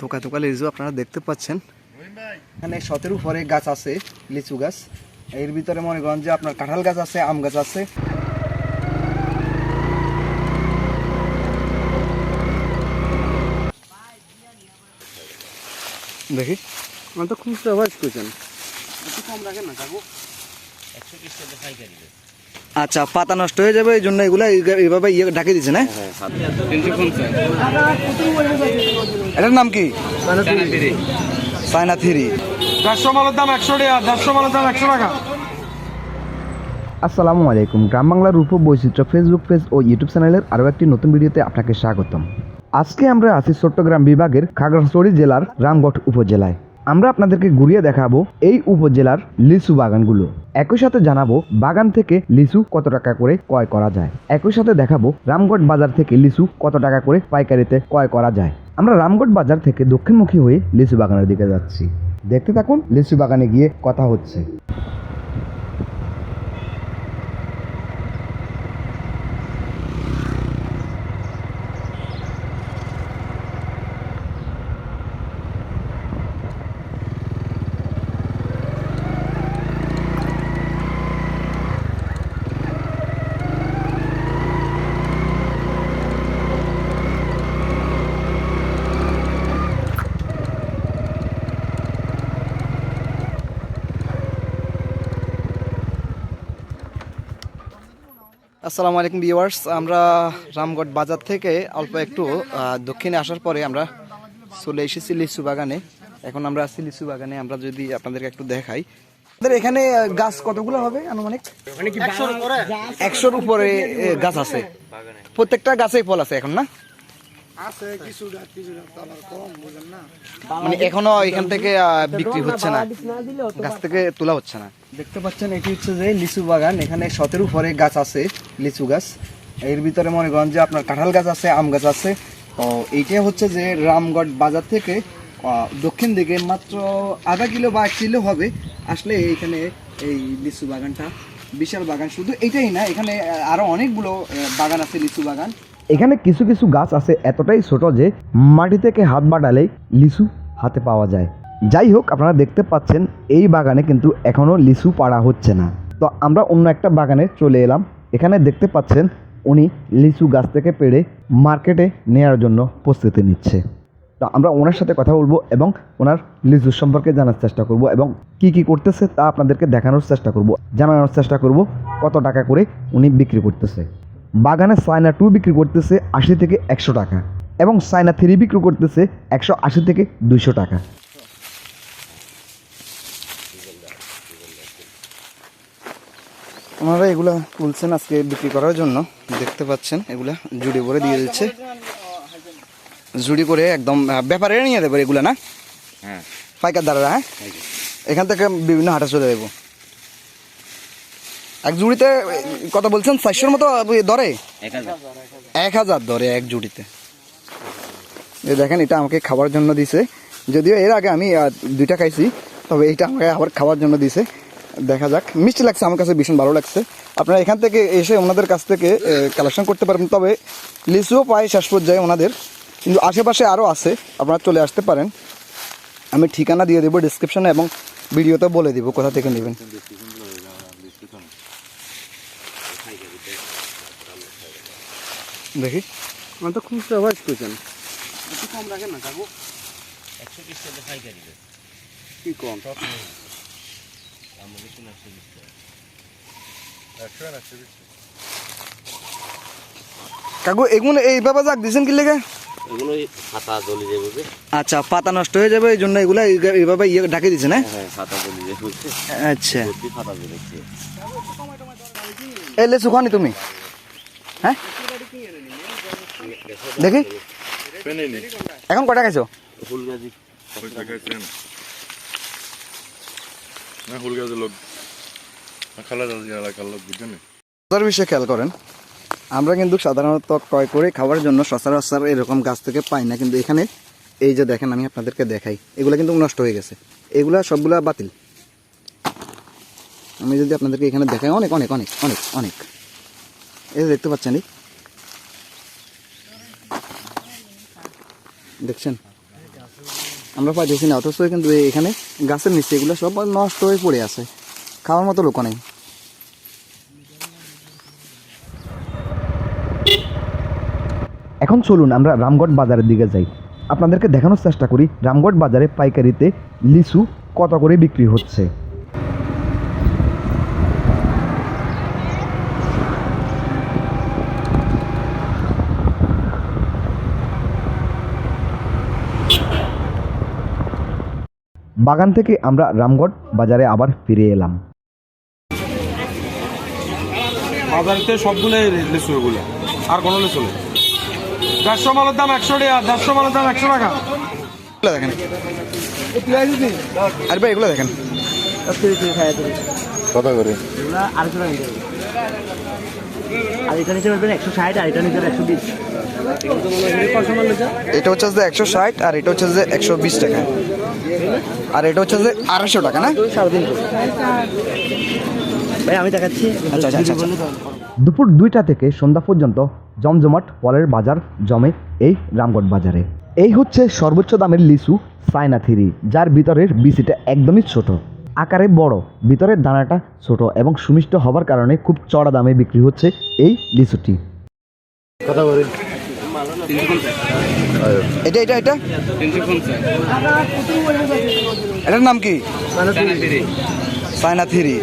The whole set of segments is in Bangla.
থোকা থোকা লিচু আপনারা দেখতে পাচ্ছেন। এখানে সতেরো উপরে গাছ আছে, লিচু গাছ। এর ভিতরে মনে করেন যে আপনার কাঁঠাল গাছ আছে, আম গাছ আছে। দেখি। আমার তো খুব আওয়াজ করছেন একটু কম রাখেন না, কাকু। আচ্ছা পাতা নষ্ট হয়ে যাবে এই জন্য এগুলো এই- এইভাবে ইয়ে ঢাকে দিচ্ছে না? এটার নাম কি? চায়না থ্রি দেড়শো মালের দাম একশো টাকা দেড়শো মালের দাম একশো টাকা। আসসালামু আলাইকুম। গ্রাম বাংলার রূপ বৈচিত্র্য ফেসবুক পেজ ও ইউটিউব চ্যানেলের আরও একটি নতুন ভিডিওতে আপনাকে স্বাগতম। আজকে আমরা আছি চট্টগ্রাম বিভাগের খাগড়াছড়ি জেলার রামগড় উপজেলায়। আমরা আপনাদেরকে ঘুরিয়ে দেখাবো এই উপজেলার লিচু বাগানগুলো। একই সাথে জানাব বাগান থেকে লিচু কত টাকা করে ক্রয় করা যায়। একই সাথে দেখাবো রামগড় বাজার থেকে লিচু কত টাকা করে পাইকারিতে ক্রয় করা যায়। আমরা রামগড় বাজার থেকে দক্ষিণমুখী হয়ে লিচু বাগানের দিকে যাচ্ছি। দেখতে থাকুন, লিচু বাগানে গিয়ে কথা হচ্ছে। আসসালামু আলাইকুম ভিউয়ার্স আমরা রামগড় বাজার থেকে অল্প একটু দক্ষিণে আসার পরে আমরা চলে এসেছি লিচু বাগানে। এখন আমরা আছি লিচু বাগানে আমরা যদি আপনাদেরকে একটু দেখাই। আমাদের এখানে গাছ কতগুলো হবে আনুমানিক? একশোর উপরে। গাছ আছে। প্রত্যেকটা গাছেই ফল আছে এখন না? আছে কিছু কিছু কম বুঝেন না? মানে এখনও এখান থেকে বিক্রি হচ্ছে না গাছ থেকে তোলা হচ্ছে না। দেখতে পাচ্ছেন এটি হচ্ছে যে লিচু বাগান এখানে সতেরো উপরে গাছ আছে লিচু গাছ। এর ভিতরে মনে করেন যে আপনার কাঁঠাল গাছ আছে আম গাছ আছে। তো এইটা হচ্ছে যে রামগড় বাজার থেকে আহ, দক্ষিণ দিকে মাত্র আধা কিলো বা এক কিলো হবে। আসলে এইখানে এই লিচু বাগানটা বিশাল বাগান। শুধু এটাই না এখানে আহ, আরও অনেকগুলো বাগান আছে লিচু বাগান। এখানে কিছু কিছু গাছ আছে এতটাই ছোট যে মাটি থেকে হাত বাড়ালেই লিচু হাতে পাওয়া যায়। যাই হোক, আপনারা দেখতে পাচ্ছেন এই বাগানে কিন্তু এখনও লিচু পাড়া হচ্ছে না। তো আমরা অন্য একটা বাগানে চলে এলাম। এখানে দেখতে পাচ্ছেন উনি লিচু গাছ থেকে পেড়ে মার্কেটে নেওয়ার জন্য প্রস্তুতি নিচ্ছে। তো আমরা ওনার সাথে কথা বলব এবং ওনার লিচু সম্পর্কে জানার চেষ্টা করব এবং কি কি করতেছে তা আপনাদেরকে দেখানোর চেষ্টা করব, জানানোর চেষ্টা করব কত টাকা করে উনি বিক্রি করতেছে। বাগানে সাইনা টু বিক্রি করতেছে আশি থেকে একশো টাকা এবং সাইনা থ্রি বিক্রি করতেছে একশো আশি থেকে দুইশো টাকা। ওনারা এগুলা তুলছেন আজকে বিক্রি করার জন্য। দেখতে পাচ্ছেন এগুলা জুড়ি করে দিয়ে দিচ্ছে। জুড়ি করে একদম ব্যাপারে নিয়ে দেবো এগুলা না? হ্যাঁ। পাইকার দ্বারা হ্যাঁ এখান থেকে বিভিন্ন হাটে চলে যাব। এক জুড়িতে কত বলছেন চারশোর মতো ধরে এক হাজার। ধরে এক জুড়িতে। এই দেখেন এটা আমাকে খাবার জন্য দিছে। যদিও এর আগে আমি দুইটা খাইছি তবে এইটা আমাকে আবার খাবার জন্য দিছে। দেখা যাক। মিষ্টি লাগছে আমার কাছে ভীষণ ভালো লাগছে। আপনারা এখান থেকে এসে ওনাদের কাছ থেকে কালেকশন করতে পারবেন। তবে লিচুও পাই শেষ পর্যায়ে ওনাদের। কিন্তু আশেপাশে আরও আছে আপনারা চলে আসতে পারেন। আমি ঠিকানা দিয়ে দেবো ডিসক্রিপশনে এবং ভিডিওতে বলে দিব কোথা থেকে নেবেন। দেখি। আমার তো খুব আওয়াজ করছেন একটু কম রাখেন না কাকু। একশো বিশ টাকা পাইকারি। কি কম? বেশি একশো বিশ টাকা। কাকু এগুলো এইভাবে যাক দিয়েছেন কি লেগে? এগুলো পাতা জ্বলে যাবে। আচ্ছা পাতা নষ্ট হয়ে যাবে এই জন্য এগুলো এইভাবে ইয়ে ঢাকে দিচ্ছে না হ্যাঁ পাতা জ্বলে যাবে আচ্ছা। পাতা জ্বলেছে লেচু তুমি? হ্যাঁ দেখি। এখন কটা খাইছো? বিষয়ে খেয়াল করেন। আমরা কিন্তু সাধারণত ক্রয় করে খাওয়ার জন্য। সচরাচর এরকম গাছ থেকে পাই না। কিন্তু এখানে এই যে দেখেন আমি আপনাদেরকে দেখাই। এগুলো কিন্তু নষ্ট হয়ে গেছে। এগুলা সবগুলা বাতিল। আমি যদি আপনাদেরকে এখানে দেখাই, অনেক অনেক অনেক অনেক অনেক। এই দেখতে পাচ্ছেন, এই। দেখছেন? আমরা পাইতেছি না, অথচ কিন্তু এখানে গাছের নিচে এগুলো সব নষ্ট হয়ে পড়ে আছে। খাওয়ার মতো লোক নেই। এখন চলুন আমরা রামগড় বাজারের দিকে যাই। আপনাদেরকে দেখানোর চেষ্টা করি, রামগড় বাজারে পাইকারিতে লিচু কত করে বিক্রি হচ্ছে। বাগান থেকে আমরা রামগড় বাজারে আবার ফিরে এলাম। বাজারেতে সবগুলো লিচু এগুলো আর কোনো লিচু নেই। দেড়শো মালের দাম একশো টাকা দেড়শো মালের দাম একশো টাকা। এগুলো দেখেন। আরে ভাই এগুলো দেখেন। কত করে? আর এটা নিচে পারবেন একশো ষাট আর এটা নিচে একশো বিশ। এটা হচ্ছে যে একশো ষাট আর এটা হচ্ছে যে একশো বিশ টাকা। আর এটা হচ্ছে যে আড়াইশো টাকা না? ভাই আমি দেখাচ্ছি। আচ্ছা, আচ্ছা, আচ্ছা, দুপুর দুইটা থেকে সন্ধ্যা পর্যন্ত জমজমাট ফলের বাজার জমে এই রামগড় বাজারে। এই হচ্ছে সর্বোচ্চ দামের লিচু সাইনা থিরি যার ভিতরের বিচিটা একদমই ছোট। আকারে বড় ভিতরের দানাটা ছোট এবং সুমিষ্ট হবার কারণে খুব চড়া দামে বিক্রি হচ্ছে এই লিচুটি। এটা এটা এটা? এটার নাম কি? সাইনা থ্রি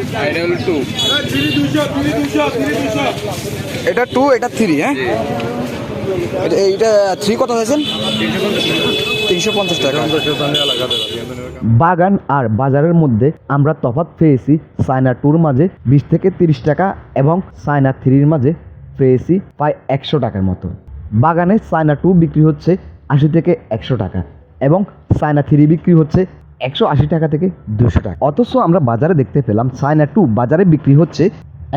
এটা টু এটা থ্রি হ্যাঁ? এইটা থ্রি কত হয়েছেন তিনশো পঞ্চাশ টাকা। বাগান আর বাজারের মধ্যে আমরা তফাৎ পেয়েছি সাইনা টুর মাঝে বিশ থেকে তিরিশ টাকা এবং সাইনা থ্রির মাঝে পেয়েছি প্রায় একশো টাকার মতো। বাগানে সাইনা টু বিক্রি হচ্ছে আশি থেকে একশো টাকা এবং সাইনা থ্রি বিক্রি হচ্ছে একশো আশি টাকা থেকে দুশো টাকা। অথচ আমরা বাজারে দেখতে পেলাম সাইনা টু বাজারে বিক্রি হচ্ছে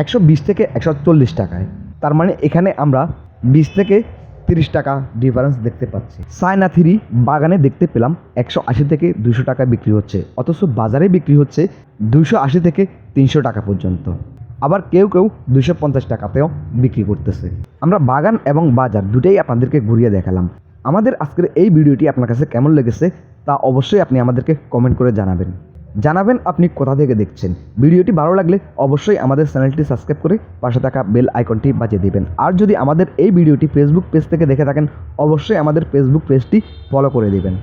একশো বিশ থেকে একশো চল্লিশ টাকায়। তার মানে এখানে আমরা বিশ থেকে তিরিশ টাকা ডিফারেন্স দেখতে পাচ্ছি। সাইনা থ্রি বাগানে দেখতে পেলাম একশো আশি থেকে দুশো টাকা বিক্রি হচ্ছে, অথচ বাজারে বিক্রি হচ্ছে দুশো আশি থেকে তিনশো টাকা পর্যন্ত। আবার কেউ কেউ দুশো পঞ্চাশ টাকাতেও বিক্রি করতেছে। আমরা বাগান এবং বাজার দুটাই আপনাদেরকে ঘুরিয়ে দেখালাম। আমাদের আজকের এই ভিডিওটি আপনার কাছে কেমন লেগেছে তা অবশ্যই আপনি আমাদেরকে কমেন্ট করে জানাবেন। জানাবেন আপনি কোথা থেকে দেখছেন। ভিডিওটি ভালো লাগলে অবশ্যই আমাদের চ্যানেলটি সাবস্ক্রাইব করে পাশে থাকা বেল আইকনটি বাজিয়ে দেবেন। আর যদি আমাদের এই ভিডিওটি ফেসবুক পেজ থেকে দেখে থাকেন, অবশ্যই আমাদের ফেসবুক পেজটি ফলো করে দেবেন।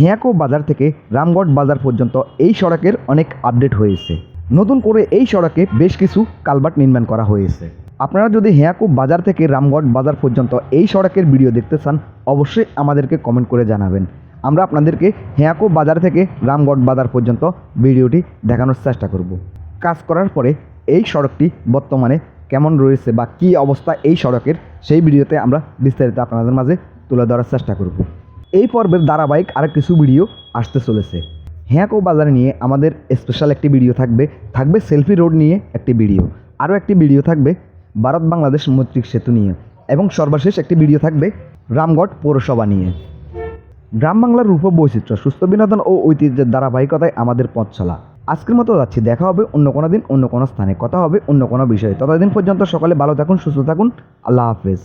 হিয়াকো বাজার থেকে রামগড় বাজার পর্যন্ত এই সড়কের অনেক আপডেট হয়েছে। নতুন করে এই সড়কে বেশ কিছু কালভার্ট নির্মাণ করা হয়েছে। আপনারা যদি হেয়াকুব বাজার থেকে রামগড় বাজার পর্যন্ত এই সড়কের ভিডিও দেখতে চান, অবশ্যই আমাদেরকে কমেন্ট করে জানাবেন। আমরা আপনাদেরকে হেয়াকুব বাজার থেকে রামগড় বাজার পর্যন্ত ভিডিওটি দেখানোর চেষ্টা করব। কাজ করার পরে এই সড়কটি বর্তমানে কেমন রয়েছে বা কী অবস্থা এই সড়কের সেই ভিডিওতে আমরা বিস্তারিত আপনাদের মাঝে তুলে ধরার চেষ্টা করব। এই পর্বের ধারাবাহিক আরও কিছু ভিডিও আসতে চলেছে। হ্যাঁকো বাজার নিয়ে আমাদের স্পেশাল একটি ভিডিও থাকবে। থাকবে সেলফি রোড নিয়ে একটি ভিডিও আরও একটি ভিডিও থাকবে ভারত বাংলাদেশ মৈত্রিক সেতু নিয়ে। এবং সর্বশেষ একটি ভিডিও থাকবে রামগড় পৌরসভা নিয়ে। গ্রাম বাংলার রূপ বৈচিত্র্য, সুস্থ বিনোদন ও ঐতিহ্যের ধারাবাহিকতায় আমাদের পথ চলা। আজকের মতো যাচ্ছি। দেখা হবে অন্য কোনো দিন, অন্য কোনো স্থানে। কথা হবে অন্য কোনো বিষয়ে। ততদিন পর্যন্ত সকালে ভালো থাকুন, সুস্থ থাকুন। আল্লাহ হাফেজ।